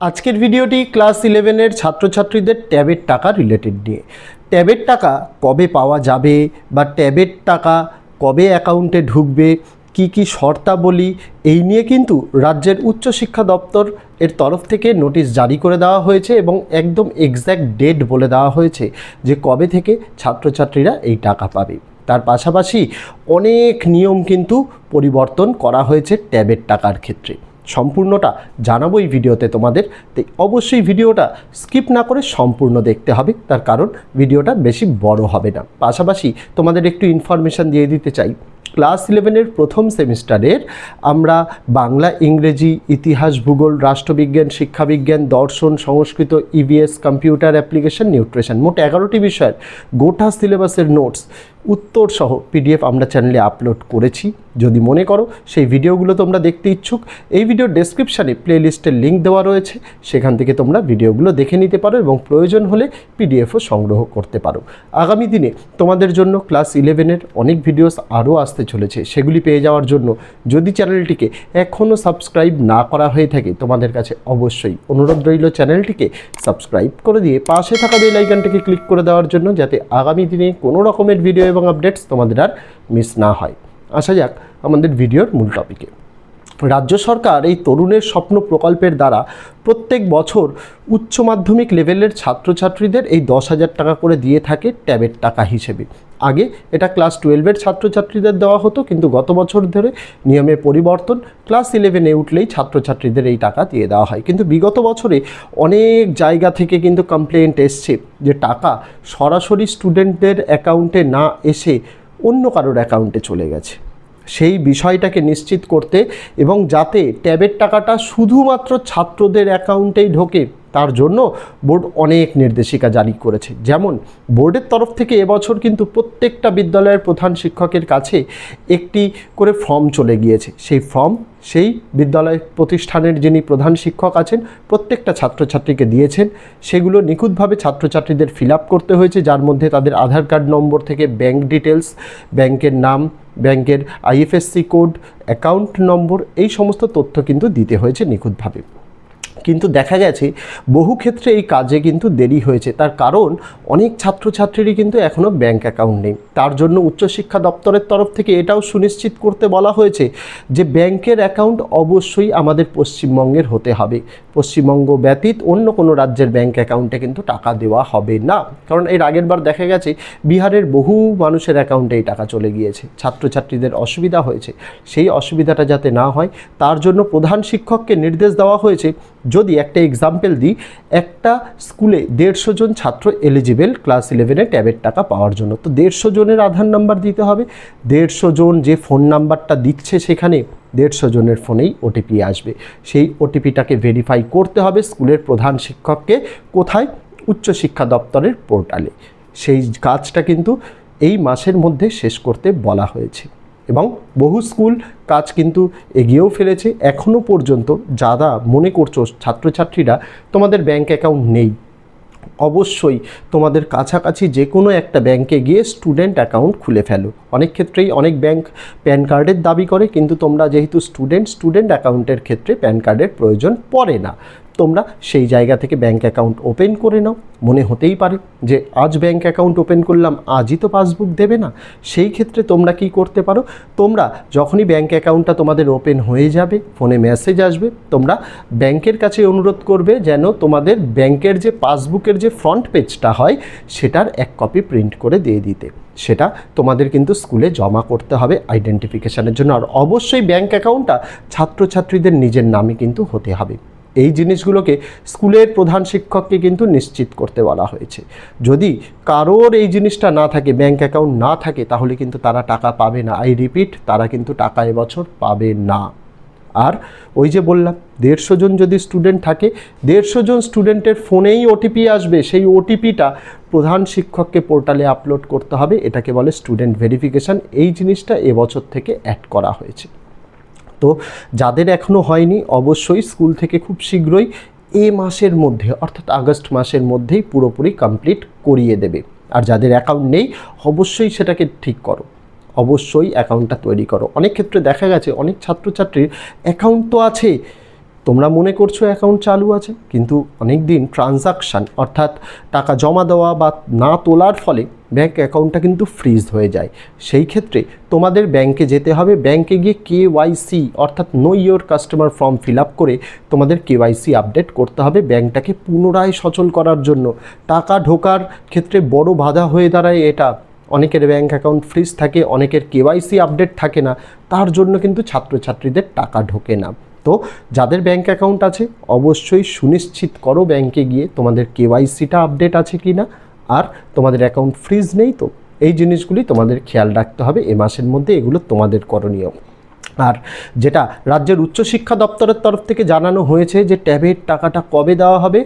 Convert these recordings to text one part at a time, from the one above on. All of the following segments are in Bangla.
আজকের ভিডিওটি ক্লাস ইলেভেনের ছাত্রছাত্রীদের ট্যাবের টাকা রিলেটেড নিয়ে। ট্যাবের টাকা কবে পাওয়া যাবে বা ট্যাবের টাকা কবে অ্যাকাউন্টে ঢুকবে, কি কি শর্তাবলী, এই নিয়ে কিন্তু রাজ্যের উচ্চশিক্ষা দপ্তর এর তরফ থেকে নোটিশ জারি করে দেওয়া হয়েছে এবং একদম এক্স্যাক্ট ডেট বলে দেওয়া হয়েছে যে কবে থেকে ছাত্রছাত্রীরা এই টাকা পাবে। তার পাশাপাশি অনেক নিয়ম কিন্তু পরিবর্তন করা হয়েছে ট্যাবের টাকার ক্ষেত্রে। সম্পূর্ণটা জানাব এই ভিডিওতে তোমাদের। তাই অবশ্যই ভিডিওটা স্কিপ না করে সম্পূর্ণ দেখতে হবে, তার কারণ ভিডিওটা বেশি বড় হবে না। পাশাপাশি তোমাদের একটু ইনফরমেশান দিয়ে দিতে চাই। ক্লাস ইলেভেনের প্রথম সেমিস্টারের আমরা বাংলা, ইংরেজি, ইতিহাস, ভূগোল, রাষ্ট্রবিজ্ঞান, শিক্ষাবিজ্ঞান, দর্শন, Sanskrit EVS computer application nutrition মোট এগারোটি বিষয়ের গোটা সিলেবাসের নোটস উত্তর সহ পিডিএফ আমরা চ্যানেলে আপলোড করেছি। যদি মনে করো সেই ভিডিওগুলো তোমরা দেখতে ইচ্ছুক, এই ভিডিওর ডেসক্রিপশানে প্লেলিস্টের লিঙ্ক দেওয়া রয়েছে। সেখান থেকে তোমরা ভিডিওগুলো দেখে নিতে পারো এবং প্রয়োজন হলে পিডিএফও সংগ্রহ করতে পারো। আগামী দিনে তোমাদের জন্য ক্লাস ইলেভেনের অনেক ভিডিওস আরও আসতে চলেছে। সেগুলি পেয়ে যাওয়ার জন্য যদি চ্যানেলটিকে এখনও সাবস্ক্রাইব না করা হয়ে থাকে, তোমাদের কাছে অবশ্যই অনুরোধ রইল চ্যানেলটিকে সাবস্ক্রাইব করে দিয়ে পাশে থাকা বেল আইকনটিকে ক্লিক করে দেওয়ার জন্য, যাতে আগামী দিনে কোনো রকমের ভিডিও এবং আপডেটস তোমাদের আর মিস না হয়। আসা যাক, আমাদের ভিডিওর মূল টপিকে রাজ্য সরকার এই তরুণের স্বপ্ন প্রকল্পের দ্বারা প্রত্যেক বছর উচ্চ মাধ্যমিক লেভেলের ছাত্রছাত্রীদের এই দশ হাজার টাকা করে দিয়ে থাকে ট্যাবের টাকা হিসেবে। আগে। এটা ক্লাস টুয়েলভের ছাত্রছাত্রীদের দেওয়া হতো, কিন্তু গত বছর ধরে নিয়মে পরিবর্তন ক্লাস ইলেভেনে উঠলেই ছাত্রছাত্রীদের এই টাকা দিয়ে দেওয়া হয়। কিন্তু বিগত বছরে অনেক জায়গা থেকে কিন্তু কমপ্লেন্ট এসছে যে টাকা সরাসরি স্টুডেন্টদের অ্যাকাউন্টে না এসে অন্য কারোর অ্যাকাউন্টে চলে গেছে। সেই বিষয়টাকে নিশ্চিত করতে এবং যাতে ট্যাবের টাকাটা শুধুমাত্র ছাত্রদের অ্যাকাউন্টেই ঢোকে তার জন্য বোর্ড অনেক নির্দেশিকা জারি করেছে। যেমন, বোর্ডের তরফ থেকে এবছর কিন্তু প্রত্যেকটা বিদ্যালয়ের প্রধান শিক্ষকের কাছে একটি করে ফর্ম চলে গিয়েছে। সেই ফর্ম, সেই বিদ্যালয় প্রতিষ্ঠানের যিনি প্রধান শিক্ষক আছেন, প্রত্যেকটা ছাত্রছাত্রীকে দিয়েছেন। সেগুলো নিখুঁতভাবে ছাত্রছাত্রীদের ফিল করতে হয়েছে, যার মধ্যে তাদের আধার কার্ড নম্বর থেকে ব্যাংক ডিটেলস ব্যাংকের নাম, ব্যাংকের আইএফএসসি কোড, অ্যাকাউন্ট নম্বর, এই সমস্ত তথ্য কিন্তু দিতে হয়েছে নিখুঁতভাবে। কিন্তু দেখা গেছে বহু ক্ষেত্রে এই কাজে কিন্তু দেরি হয়েছে। তার কারণ অনেক ছাত্রছাত্রীরই কিন্তু এখনও ব্যাংক অ্যাকাউন্ট নেই। তার জন্য উচ্চশিক্ষা দপ্তরের তরফ থেকে এটাও সুনিশ্চিত করতে বলা হয়েছে যে ব্যাংকের অ্যাকাউন্ট অবশ্যই আমাদের পশ্চিমবঙ্গের হতে হবে। পশ্চিমবঙ্গ ব্যতীত অন্য কোনো রাজ্যের ব্যাংক অ্যাকাউন্টে কিন্তু টাকা দেওয়া হবে না। কারণ এর আগের বার দেখা গেছে বিহারের বহু মানুষের অ্যাকাউন্টে এই টাকা চলে গিয়েছে। ছাত্রছাত্রীদের অসুবিধা হয়েছে। সেই অসুবিধাটা যাতে না হয়, তার জন্য প্রধান শিক্ষককে নির্দেশ দেওয়া হয়েছে যদি একটা এক্সাম্পল দিই, একটা স্কুলে দেড়শো জন ছাত্র এলিজিবেল ক্লাস ইলেভেনে ট্যাবের টাকা পাওয়ার জন্য। তো দেড়শো জনের আধার নাম্বার দিতে হবে। দেড়শো জন যে ফোন নাম্বারটা দিচ্ছে সেখানে দেড়শো জনের ফোনেই ওটিপি আসবে। সেই ওটিপিটাকে ভেরিফাই করতে হবে স্কুলের প্রধান শিক্ষককে কোথায়? উচ্চশিক্ষা দপ্তরের পোর্টালে সেই কাজটা কিন্তু এই মাসের মধ্যে শেষ করতে বলা হয়েছে। এবং বহু স্কুল কাজ কিন্তু এগিয়েও ফেলেছে। এখনও পর্যন্ত যারা মনে করছ ছাত্রছাত্রীরা, তোমাদের ব্যাংক অ্যাকাউন্ট নেই। অবশ্যই তোমাদের কাছাকাছি যে কোনো একটা ব্যাংকে গিয়ে স্টুডেন্ট অ্যাকাউন্ট খুলে ফেলো। অনেক ক্ষেত্রেই অনেক ব্যাংক প্যান কার্ডের দাবি করে, কিন্তু তোমরা যেহেতু স্টুডেন্ট স্টুডেন্ট অ্যাকাউন্টের ক্ষেত্রে প্যান কার্ডের প্রয়োজন পড়ে না। তোমরা সেই জায়গা থেকে ব্যাঙ্ক অ্যাকাউন্ট ওপেন করে নাও। মনে হতেই পারে যে আজ ব্যাঙ্ক অ্যাকাউন্ট ওপেন করলাম, আজই তো পাসবুক দেবে না। সেই ক্ষেত্রে তোমরা কি করতে পারো? তোমরা যখনই ব্যাঙ্ক অ্যাকাউন্টটা তোমাদের ওপেন হয়ে যাবে ফোনে মেসেজ আসবে, তোমরা ব্যাংকের কাছে অনুরোধ করবে যেন তোমাদের ব্যাংকের যে পাসবুকের যে ফ্রন্ট পেজটা হয়, সেটার এক কপি প্রিন্ট করে দিয়ে দিতে। সেটা তোমাদের কিন্তু স্কুলে জমা করতে হবে আইডেন্টিফিকেশানের জন্য। আর অবশ্যই ব্যাংক অ্যাকাউন্টটা ছাত্রছাত্রীদের নিজের নামে কিন্তু হতে হবে। এই জিনিসগুলোকে স্কুলের প্রধান শিক্ষককে কিন্তু নিশ্চিত করতে বলা হয়েছে। যদি কারোর এই জিনিসটা না থাকে, ব্যাংক অ্যাকাউন্ট না থাকে, তাহলে কিন্তু তারা টাকা পাবে না। আই রিপিট, তারা কিন্তু টাকা এবছর পাবে না। আর ওই যে বললাম, দেড়শো জন যদি স্টুডেন্ট থাকে, দেড়শো জন স্টুডেন্টের ফোনেই ওটিপি আসবে। সেই ওটিপিটা প্রধান শিক্ষককে পোর্টালে আপলোড করতে হবে। এটাকে বলে স্টুডেন্ট ভেরিফিকেশান। এই জিনিসটা এবছর থেকে অ্যাড করা হয়েছে। তো যাদের এখনও হয়নি, অবশ্যই স্কুল থেকে খুব শীঘ্রই এ মাসের মধ্যে, অর্থাৎ আগস্ট মাসের মধ্যেই পুরোপুরি কমপ্লিট করিয়ে দেবে। আর যাদের অ্যাকাউন্ট নেই, অবশ্যই সেটাকে ঠিক করো। অবশ্যই অ্যাকাউন্টটা তৈরি করো। অনেক ক্ষেত্রে দেখা গেছে, অনেক ছাত্রছাত্রীর অ্যাকাউন্ট তো আছে তোমরা মনে করছ অ্যাকাউন্ট চালু আছে, কিন্তু অনেক দিন ট্রানজাকশান অর্থাৎ টাকা জমা দেওয়া বা না তোলার ফলে ব্যাঙ্ক অ্যাকাউন্টটা কিন্তু ফ্রিজ হয়ে যায়। সেই ক্ষেত্রে তোমাদের ব্যাংকে যেতে হবে ব্যাংকে গিয়ে কেওয়াইসি অর্থাৎ know your customer form fill up করে তোমাদের কেওয়াইসি আপডেট করতে হবে ব্যাংকটাকে পুনরায় সচল করার জন্য। টাকা ঢোকার ক্ষেত্রে বড় বাধা হয়ে দাঁড়ায় এটা। অনেকের ব্যাঙ্ক অ্যাকাউন্ট ফ্রিজ থাকে, অনেকের কেওয়াইসি আপডেট থাকে না, তার জন্য কিন্তু ছাত্রছাত্রীদের টাকা ঢোকে না। তো যাদের ব্যাংক অ্যাকাউন্ট আছে, অবশ্যই সুনিশ্চিত করো ব্যাংকে গিয়ে তোমাদের কেওয়াইসিটা আপডেট আছে কি না আর তোমাদের অ্যাকাউন্ট ফ্রিজ নেই তো, এই জিনিসগুলি তোমাদের খেয়াল রাখতে হবে। এ মাসের মধ্যে এগুলো তোমাদের করণীয়। আর যেটা রাজ্যের উচ্চশিক্ষা দপ্তরের তরফ থেকে জানানো হয়েছে যে ট্যাবের টাকাটা কবে দেওয়া হবে?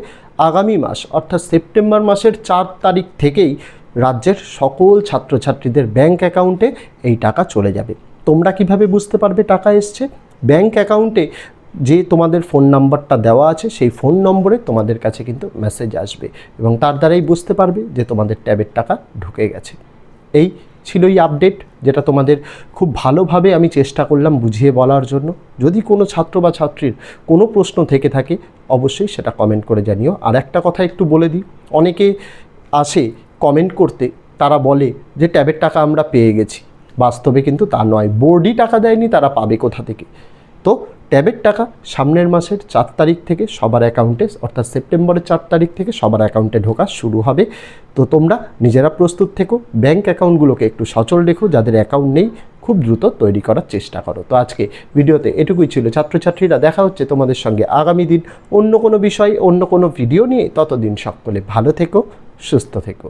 আগামী মাস, অর্থাৎ সেপ্টেম্বর মাসের চার তারিখ থেকেই রাজ্যের সকল ছাত্রছাত্রীদের ব্যাংক অ্যাকাউন্টে এই টাকা চলে যাবে। তোমরা কীভাবে বুঝতে পারবে টাকা এসছে? ব্যাংক অ্যাকাউন্টে যে তোমাদের ফোন নাম্বারটা দেওয়া আছে, সেই ফোন নম্বরে তোমাদের কাছে কিন্তু মেসেজ আসবে এবং তার দ্বারাই বুঝতে পারবে যে তোমাদের ট্যাবের টাকা ঢুকে গেছে। এই ছিল এই আপডেট যেটা তোমাদের খুব ভালোভাবে আমি চেষ্টা করলাম বুঝিয়ে বলার জন্য। যদি কোনো ছাত্র বা ছাত্রীর কোনো প্রশ্ন থেকে থাকে, অবশ্যই সেটা কমেন্ট করে জানিও। আর একটা কথা একটু বলে দিই, অনেকে আসে কমেন্ট করতে, তারা বলে যে ট্যাবের টাকা আমরা পেয়ে গেছি। বাস্তবে কিন্তু তা নয়। বোর্ডই টাকা দেয়নি, তারা পাবে কোথা থেকে? তো ট্যাবের টাকা সামনের মাসের চার তারিখ থেকে সবার অ্যাকাউন্টে, অর্থাৎ সেপ্টেম্বরের চার তারিখ থেকে সবার অ্যাকাউন্টে ঢোকা শুরু হবে। তো তোমরা নিজেরা প্রস্তুত থেকো, ব্যাংক অ্যাকাউন্টগুলোকে একটু সচল রেখো, যাদের অ্যাকাউন্ট নেই, খুব দ্রুত তৈরি করার চেষ্টা করো। তো আজকে ভিডিওতে এটুকুই ছিল। ছাত্রছাত্রীরা, দেখা হচ্ছে তোমাদের সঙ্গে আগামী দিন অন্য কোনো বিষয়, অন্য কোনো ভিডিও নিয়ে। ততদিন সকলে ভালো থেকো, সুস্থ থেকো।